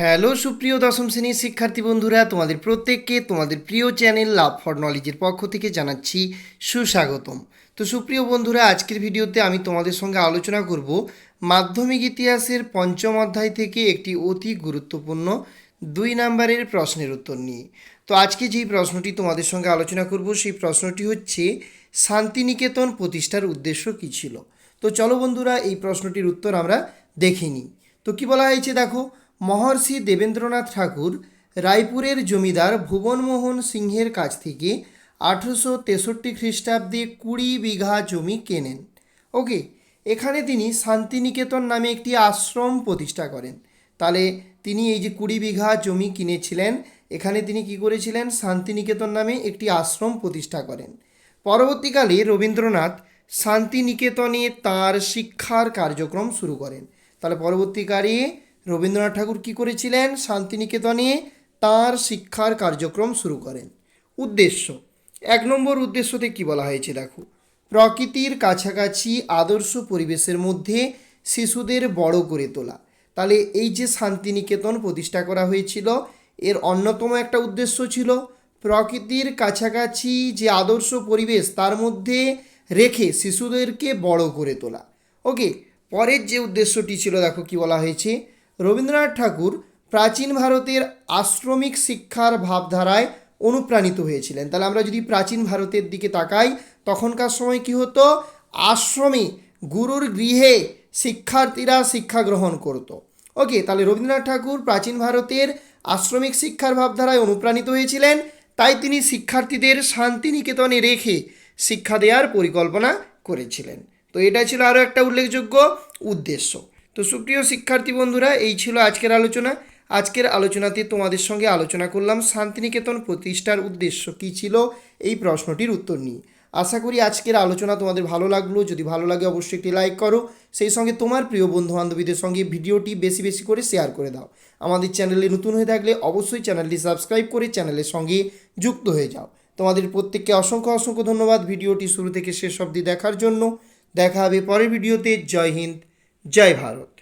Hello সুপ্রিয় দশম শ্রেণির শিক্ষার্থী বন্ধুরা, তোমাদের প্রত্যেককে তোমাদের প্রিয় চ্যানেল লাভ ফর নলেজের পক্ষ থেকে জানাচ্ছি সুস্বাগতম। তো সুপ্রিয় বন্ধুরা, আজকের ভিডিওতে আমি তোমাদের সঙ্গে আলোচনা করব মাধ্যমিক ইতিহাসের পঞ্চম অধ্যায় থেকে একটি অতি গুরুত্বপূর্ণ দুই নম্বরের প্রশ্নের উত্তর নিয়ে। তো আজকে যেই প্রশ্নটি তোমাদের সঙ্গে আলোচনা করব, সেই প্রশ্নটি হচ্ছে, শান্তিনিকেতন প্রতিষ্ঠার উদ্দেশ্য কী ছিল? তো চলো বন্ধুরা, এই প্রশ্নটির উত্তর আমরা দেখে নিই। তো কী বলা হয়েছে দেখো মহর্ষি দেবেন্দ্রনাথ ঠাকুর রায়পুরের জমিদার ভুবনমোহন সিংহের কাছ থেকে আঠেরোশো তেষট্টি খ্রিস্টাব্দে কুড়ি বিঘা জমি কেনেন। ওকে, এখানে তিনি শান্তিনিকেতন নামে একটি আশ্রম প্রতিষ্ঠা করেন। তাহলে তিনি এই যে কুড়ি বিঘা জমি কিনেছিলেন, এখানে তিনি কি করেছিলেন? শান্তিনিকেতন নামে একটি আশ্রম প্রতিষ্ঠা করেন। পরবর্তীকালে রবীন্দ্রনাথ শান্তিনিকেতনে তার শিক্ষার কার্যক্রম শুরু করেন। তাহলে পরবর্তীকালে রবীন্দ্রনাথ ঠাকুর কি করেছিলেন? শান্তিনিকেতনে তার শিক্ষার কার্যক্রম শুরু করেন। উদ্দেশ্য। এক নম্বর উদ্দেশ্যতে কি বলা হয়েছে দেখো। প্রকৃতির কাছাকাছি আদর্শ পরিবেশের মধ্যে শিশুদের বড় করে তোলা। তাহলে এই যে শান্তিনিকেতন প্রতিষ্ঠা করা হয়েছিল, এর অন্যতম একটা উদ্দেশ্য ছিল প্রকৃতির কাছাকাছি যে আদর্শ পরিবেশ, তার মধ্যে রেখে শিশুদেরকে বড় করে তোলা। ওকে, পরের যে উদ্দেশ্যটি ছিল দেখো কি বলা হয়েছে? রবীন্দ্রনাথ ঠাকুর প্রাচীন ভারতের আশ্রমিক শিক্ষার ভাবধারায় অনুপ্রাণিত হয়েছিলেন। তাহলে আমরা যদি প্রাচীন ভারতের দিকে তাকাই, তখনকার সময় কি হতো? আশ্রমে গুরুর গৃহে শিক্ষার্থীরা শিক্ষা গ্রহণ করত। ওকে তাহলে রবীন্দ্রনাথ ঠাকুর প্রাচীন ভারতের আশ্রমিক শিক্ষার ভাবধারায় অনুপ্রাণিত হয়েছিলেন। তাই তিনি শিক্ষার্থীদের শান্তিনিকেতনে রেখে শিক্ষা দেওয়ার পরিকল্পনা করেছিলেন। তো এটা ছিল আরও একটা উল্লেখযোগ্য উদ্দেশ্য। তো সুপ্রিয় শিক্ষার্থী বন্ধুরা, এই ছিল আজকের আলোচনা। আজকের আলোচনাতে তোমাদের সঙ্গে আলোচনা করলাম শান্তিনিকেতন প্রতিষ্ঠার উদ্দেশ্য কী ছিল এই প্রশ্নটির উত্তর নিয়ে। আশা করি আজকের আলোচনা তোমাদের ভালো লাগল। যদি ভালো লাগে অবশ্যই একটি লাইক করো। সেই সঙ্গে তোমার প্রিয় বন্ধু বান্ধবীদের সঙ্গে ভিডিওটি বেশি বেশি করে শেয়ার করে দাও। আমাদের চ্যানেলে নতুন হয়ে থাকলে অবশ্যই চ্যানেলটি সাবস্ক্রাইব করে চ্যানেলের সঙ্গে যুক্ত হয়ে যাও। তোমাদের প্রত্যেককে অসংখ্য অসংখ্য ধন্যবাদ। ভিডিওটি শুরু থেকে শেষ অবধি দেখার জন্য। দেখা হবে পরের ভিডিওতে। জয় হিন্দ। জয় ভারত